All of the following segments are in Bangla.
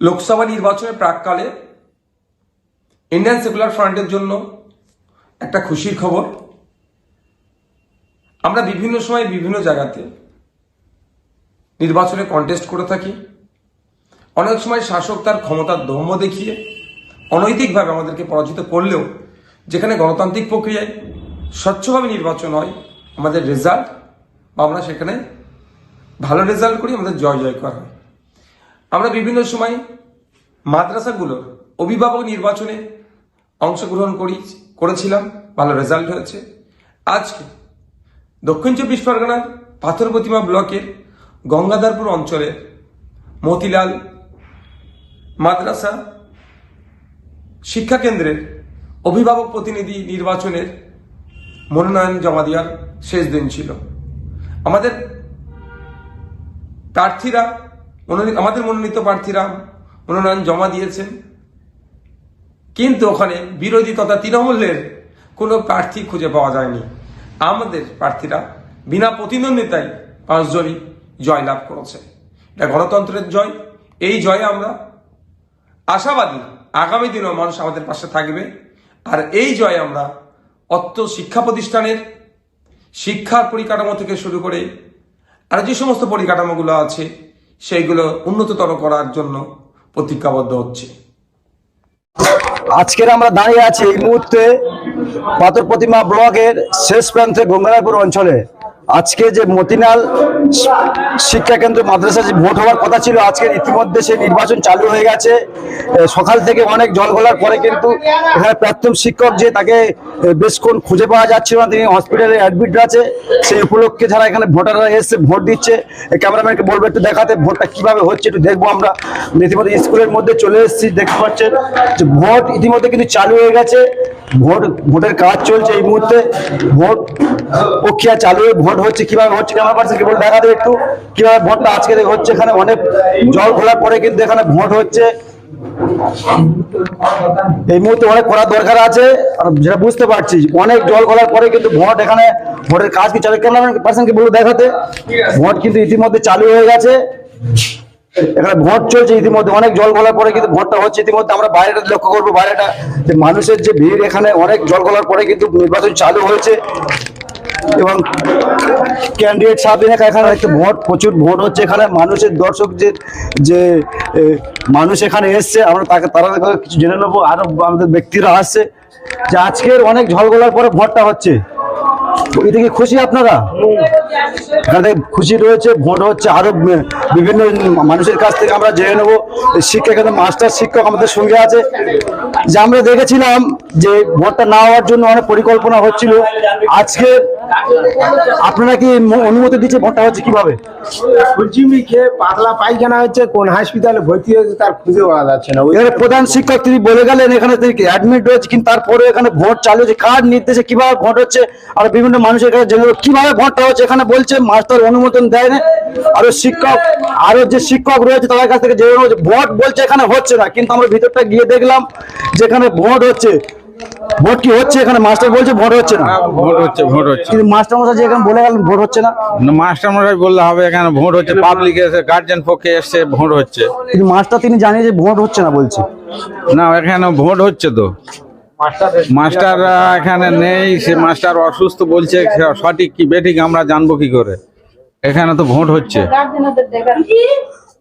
লোকসভা নির্বাচনের প্রাককালে ইন্ডিয়ান সেকুলার ফ্রন্টের জন্য একটা খুশির খবর। আমরা বিভিন্ন সময় বিভিন্ন জায়গাতে নির্বাচনে কন্টেস্ট করে থাকি। অনেক সময় শাসক তার ক্ষমতার দম্ভ দেখিয়ে অনৈতিকভাবে আমাদেরকে পরাজিত করলেও যেখানে গণতান্ত্রিক প্রক্রিয়ায় স্বচ্ছভাবে নির্বাচন হয়, আমাদের রেজাল্ট বা আমরা সেখানে ভালো রেজাল্ট করি, আমাদের জয় জয় করা হয়। আমরা বিভিন্ন সময় মাদ্রাসাগুলোর অভিভাবক নির্বাচনে অংশগ্রহণ করি, করেছিলাম, ভালো রেজাল্ট হয়েছে। আজকে দক্ষিণ চব্বিশ পরগনার পাথর প্রতিমা ব্লকের গঙ্গাধারপুর অঞ্চলের মতিলাল মাদ্রাসা শিক্ষা কেন্দ্রের অভিভাবক প্রতিনিধি নির্বাচনের মনোনয়ন জমা দেওয়ার শেষ দিন ছিল। আমাদের প্রার্থীরা মনোনীত, আমাদের মনোনীত প্রার্থীরা মনোনয়ন জমা দিয়েছেন। কিন্তু ওখানে বিরোধী তথা তৃণমূলের কোনো প্রার্থী খুঁজে পাওয়া যায়নি। আমাদের প্রার্থীরা বিনা প্রতিদ্বন্দ্বিতায় পাঁচজনই জয়লাভ করেছে। এটা গণতন্ত্রের জয়। এই জয়ে আমরা আশাবাদী আগামী দিনেও মানুষ আমাদের পাশে থাকবে। আর এই জয় আমরা অত্য শিক্ষা প্রতিষ্ঠানের শিক্ষার পরিকাঠামো থেকে শুরু করে আর যে সমস্ত পরিকাঠামোগুলো আছে সেইগুলো উন্নততর করার জন্য প্রতিজ্ঞাবদ্ধ হচ্ছে। আজকের আমরা দাঁড়িয়ে আছি এই মুহূর্তে পাথর প্রতিমা ব্লকের শেষ প্রান্তে গঙ্গারায়পুর অঞ্চলে। আজকে যে মতিনাল শিক্ষা কেন্দ্র মাদ্রাসা যে ভোট হওয়ার কথা ছিল আজকে ইতিমধ্যে সেই নির্বাচন চালু হয়ে গেছে। সকাল থেকে অনেক জল ঘোলার পরে কিন্তু এখানে প্রাক্তন শিক্ষক যে তাকে এ, বেশক্ষণ খুঁজে পাওয়া যাচ্ছিল না তিনি হসপিটালে অ্যাডমিট আছে। সেই উপলক্ষে যারা এখানে ভোটাররা এসে ভোট দিচ্ছে ক্যামেরাম্যানকে বলব একটু দেখাতে ভোটটা কীভাবে হচ্ছে একটু দেখব আমরা। ইতিমধ্যে স্কুলের মধ্যে চলে এসেছি দেখতে পাচ্ছেন যে ভোট ইতিমধ্যে কিন্তু চালু হয়ে গেছে। ভোট ভোটের কাজ চলছে এই মুহূর্তে। ভোট প্রক্রিয়া চালু হয়ে ভোট হচ্ছে, কীভাবে হচ্ছে ক্যামেরা পার্সন কেবল দেখাতে একটু। কীভাবে ভোটটা আজকে হচ্ছে? এখানে অনেক জল খোলার পরে কিন্তু এখানে ভোট হচ্ছে। এই মুহূর্তে অনেক করার দরকার আছে। যেটা বুঝতে পারছি, অনেক জল গলার পরে কিন্তু ভোট এখানে, ভোটের কাজ কি চালু? ক্যামেরা পার্সনকে বলে দেখাতে। ভোট কিন্তু ইতিমধ্যে চালু হয়ে গেছে। এখানে ভোট চলছে ইতিমধ্যে, অনেক জল গলার পরে কিন্তু ভোটটা হচ্ছে। ইতিমধ্যে আমরা বাইরেটা লক্ষ্য করব, বাইরেটা। যে মানুষের যে ভিড় এখানে, অনেক জল গলার পরে কিন্তু নির্বাচন চালু হয়েছে। এবং ক্যান্ডিডেট সাহেব এখানে একটা ভোট, প্রচুর ভোট হচ্ছে এখানে। মানুষের দর্শক যে যে মানুষ এখানে এসছে, আমরা তাকে, তারা কিছু জেনে নেব। আরও আমাদের ব্যক্তিরা আসছে। যে আজকের অনেক ঝলগোলার পরে ভোটটা হচ্ছে। এটা কি খুশি আপনারা? এখানে খুশি রয়েছে ভোট হচ্ছে আরও বিভিন্ন মানুষের কাছ থেকে আমরা জেনে নেব। শিক্ষক এখানে মাস্টার শিক্ষক আমাদের সঙ্গে আছে। যে আমরা দেখেছিলাম যে ভোটটা না হওয়ার জন্য অনেক পরিকল্পনা হচ্ছিল। আজকে আপনারা কি অনুমতি দিচ্ছে ভোটটা হচ্ছে কীভাবে? ফুলচিমি খেয়ে পাতলা পায়খানা হচ্ছে কোন হাসপাতালে ভর্তি হয়েছে তার খুঁজে পাওয়া যাচ্ছে না। এখানে প্রধান শিক্ষক তিনি বলে গেলেন এখানে অ্যাডমিট রয়েছে কিন্তু তারপরে এখানে ভোট চালু হচ্ছে কার নির্দেশে কীভাবে ভোট হচ্ছে আর বিভিন্ন মানুষের কাছে জেনে কীভাবে ভোটটা হচ্ছে এখানে বলছে মাস্টার অনুমোদন দেয় না। আরও শিক্ষক আরও যে শিক্ষক রয়েছে তাদের কাছ থেকে জেনে ভোট বলছে এখানে হচ্ছে না। কিন্তু আমরা ভিতরটা গিয়ে দেখলাম যেখানে ভোট হচ্ছে। ভোট কি হচ্ছে? এখানে মাস্টার বলছে ভোট হচ্ছে না। ভোট হচ্ছে ভোট হচ্ছে। কিন্তু মাস্টার মশাই যে এখানে বলে গেলেন ভোট হচ্ছে না। মাস্টার মশাই বললে হবে এখানে ভোট হচ্ছে পাবলিক এসে গার্জেন পক্ষে এসছে ভোট হচ্ছে। কিন্তু মাস্টার তিনি জানিয়ে যে ভোট হচ্ছে না বলছে। না এখানে ভোট হচ্ছে তো। মাস্টার এখানে নেই সে মাস্টার অসুস্থ বলছে সঠিক কি বেঠিক আমরা জানব কি করে? এখানে তো ভোট হচ্ছে।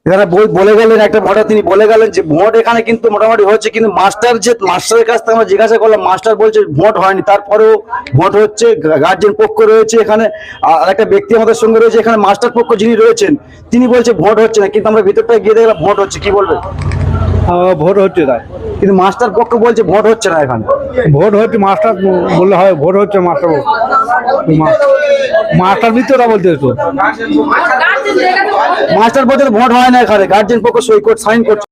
এখানে বলে গেলেন একটা ভোটে তিনি বলে গেলেন যে ভোট এখানে কিন্তু মোটামুটি হচ্ছে কিন্তু মাস্টার যে মাস্টারের কাছ থেকে আমরা জিজ্ঞাসা করলাম মাস্টার বলছে ভোট হয়নি তারপরেও ভোট হচ্ছে গার্জেন পক্ষ রয়েছে এখানে আর একটা ব্যক্তি আমাদের সঙ্গে রয়েছে এখানে মাস্টার পক্ষ যিনি রয়েছেন তিনি বলছে ভোট হচ্ছে না কিন্তু আমরা ভিতরটা গিয়ে দেখলাম ভোট হচ্ছে কি বলবে? ভোট হচ্ছে তাই। কিন্তু মাস্টার পক্ষ বলছে ভোট হচ্ছে না এখানে। ভোট হচ্ছে মাস্টার বললে হয় ভোট হচ্ছে মাস্টার মাস্টার মিত্ররা বলতে তো মাস্টার বলছে ভোট হয় না এখানে গার্জেন পক্ষ সই করছে সাইন করছে।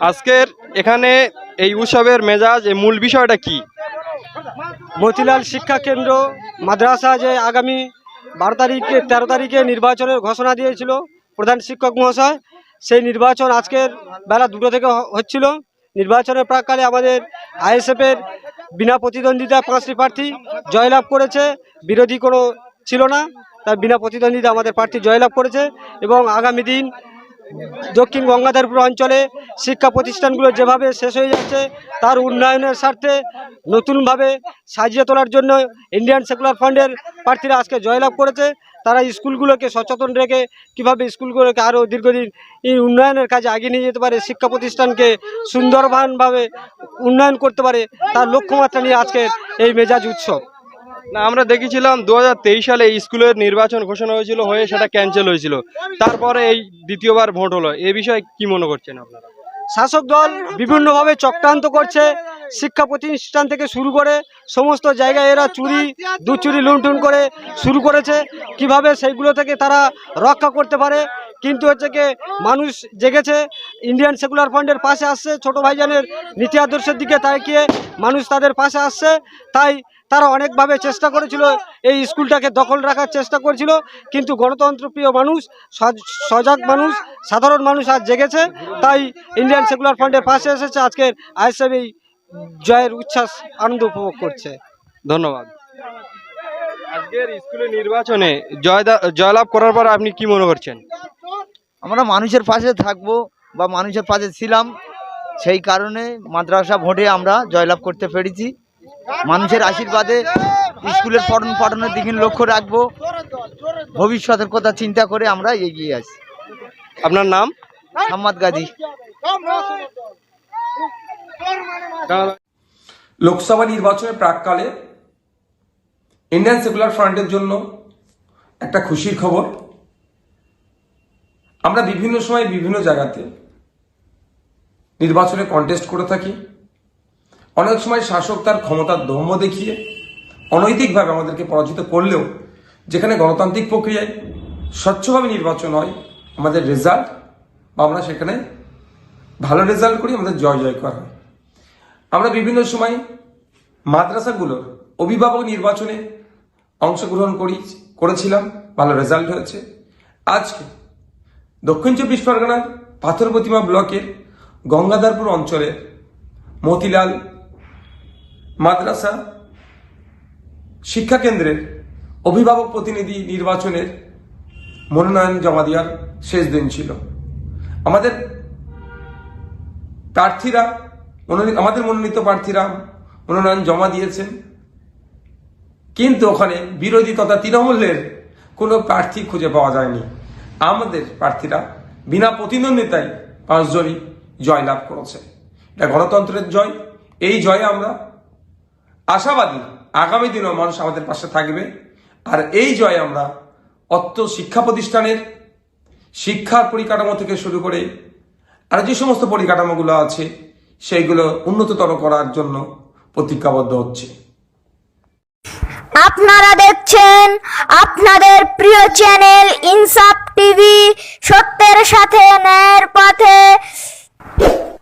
আজকের এখানে এই উৎসবের মেজাজ এই মূল বিষয়টা কি? মতিলাল শিক্ষা কেন্দ্র মাদ্রাসা যে আগামী বারো তারিখে, তেরো তারিখে নির্বাচনের ঘোষণা দিয়েছিল প্রধান শিক্ষক মহাশয়, সেই নির্বাচন আজকের বেলা দুটো থেকে হচ্ছিল। নির্বাচনের প্রাককালে আমাদের আইএসএফের বিনা প্রতিদ্বন্দ্বিতা পাঁচটি প্রার্থী জয়লাভ করেছে, বিরোধী কোনো ছিল না, তাই বিনা প্রতিদ্বন্দ্বিতা আমাদের প্রার্থী জয়লাভ করেছে এবং আগামী দিন দক্ষিণ গঙ্গাধরপুর অঞ্চলে শিক্ষা প্রতিষ্ঠানগুলো যেভাবে শেষ হয়ে যাচ্ছে, তার উন্নয়নের স্বার্থে নতুনভাবে সাজিয়ে তোলার জন্য ইন্ডিয়ান সেকুলার ফান্ডের প্রার্থীরা আজকে জয়লাভ করেছে। তারা স্কুলগুলোকে সচেতন রেখে কীভাবে স্কুলগুলোকে আরও দীর্ঘদিন এই উন্নয়নের কাজে এগিয়ে নিয়ে যেতে পারে, শিক্ষা প্রতিষ্ঠানকে সুন্দরভাবে উন্নয়ন করতে পারে, তার লক্ষ্যমাত্রা নিয়ে আজকের এই মেজাজ উৎসব। না, আমরা দেখেছিলাম দু হাজার তেইশ সালে স্কুলের নির্বাচন ঘোষণা হয়েছিল, হয়ে সেটা ক্যান্সেল হয়েছিল। তারপরে এই দ্বিতীয়বার ভোট হলো। এ বিষয়ে কি মনে করছেন আপনারা? শাসক দল বিভিন্নভাবে চক্রান্ত করছে, শিক্ষা প্রতিষ্ঠান থেকে শুরু করে সমস্ত জায়গায় এরা চুরি, দুচুরি, লুণ্ঠন করে শুরু করেছে। কীভাবে সেইগুলো থেকে তারা রক্ষা করতে পারে? কিন্তু হচ্ছে কি, মানুষ জেগেছে, ইন্ডিয়ান সেকুলার ফান্ডের পাশে আসছে, ছোট ভাইজানের নীতি আদর্শের দিকে তাকিয়ে মানুষ তাদের পাশে আসছে। তাই তারা অনেকভাবে চেষ্টা করেছিল এই স্কুলটাকে দখল রাখার চেষ্টা করেছিল কিন্তু গণতন্ত্রপ্রিয় মানুষ সজ- সজাগ মানুষ সাধারণ মানুষ আজ জেগেছে তাই ইন্ডিয়ান সেকুলার ফান্ডের পাশে এসেছে আজকের আইএসএফ এই জয়ের উচ্ছ্বাস আনন্দ উপভোগ করছে। ধন্যবাদ। আজকের স্কুলের নির্বাচনে জয়দা- জয়লাভ করার পর আপনি কি মনে করছেন? আমরা মানুষের পাশে থাকব বা মানুষের পাশে ছিলাম সেই কারণে মাদ্রাসা ভোটে আমরা জয়লাভ করতে পেরেছি। মানুষের আশীর্বাদে স্কুলের পঠন পাঠনের দিকে লক্ষ্য রাখব। ভবিষ্যতের কথা চিন্তা করে আমরা এগিয়ে আছি। আপনার নাম? সাম্মাদ গাজী। লোকসভা নির্বাচনের প্রাককালে ইন্ডিয়ান সেকুলার ফ্রন্টের জন্য একটা খুশির খবর। আমরা বিভিন্ন সময় বিভিন্ন জায়গাতে নির্বাচনে কন্টেস্ট করে থাকি। অনেক সময় শাসক তার ক্ষমতার দম্ভ দেখিয়ে, অনৈতিকভাবে আমাদেরকে পরাজিত করলেও যেখানে গণতান্ত্রিক প্রক্রিয়ায় স্বচ্ছভাবে নির্বাচন হয়, আমাদের রেজাল্ট বা আমরা সেখানে ভালো রেজাল্ট করি, আমাদের জয় জয় করা হয়। আমরা বিভিন্ন সময় মাদ্রাসাগুলোর অভিভাবক নির্বাচনে অংশগ্রহণ করি, করেছিলাম, ভালো রেজাল্ট হয়েছে। আজকে দক্ষিণ চব্বিশ পরগনার পাথর প্রতিমা ব্লকের গঙ্গাধারপুর অঞ্চলের মতিলাল মাদ্রাসা, শিক্ষা কেন্দ্রের অভিভাবক প্রতিনিধি নির্বাচনের মনোনয়ন জমা দেওয়ার শেষ দিন ছিল। আমাদের প্রার্থীরা আমাদের মনোনীত প্রার্থীরা মনোনয়ন জমা দিয়েছেন। কিন্তু ওখানে বিরোধী তথা তৃণমূলের কোনো প্রার্থী খুঁজে পাওয়া যায়নি। আমাদের প্রার্থীরা বিনা প্রতিদ্বন্দ্বিতায় পাঁচজনই জয়লাভ করেছে। এটা গণতন্ত্রের জয়। এই জয়ে আমরা আশাবাদী আগামী দিনেও মানুষ আমাদের পাশে থাকবে। আর এই জয় আমরা অত্য শিক্ষা প্রতিষ্ঠানের শিক্ষার পরিকাঠামো থেকে শুরু করে আর যে সমস্ত পরিকাঠামোগুলো আছে, সেইগুলো উন্নততর করার জন্য প্রতিজ্ঞাবদ্ধ হচ্ছে। আপনারা দেখছেন আপনাদের প্রিয় চ্যানেল ইনসাফ টিভি। সত্যের সাথে ন্যায়ের পথে।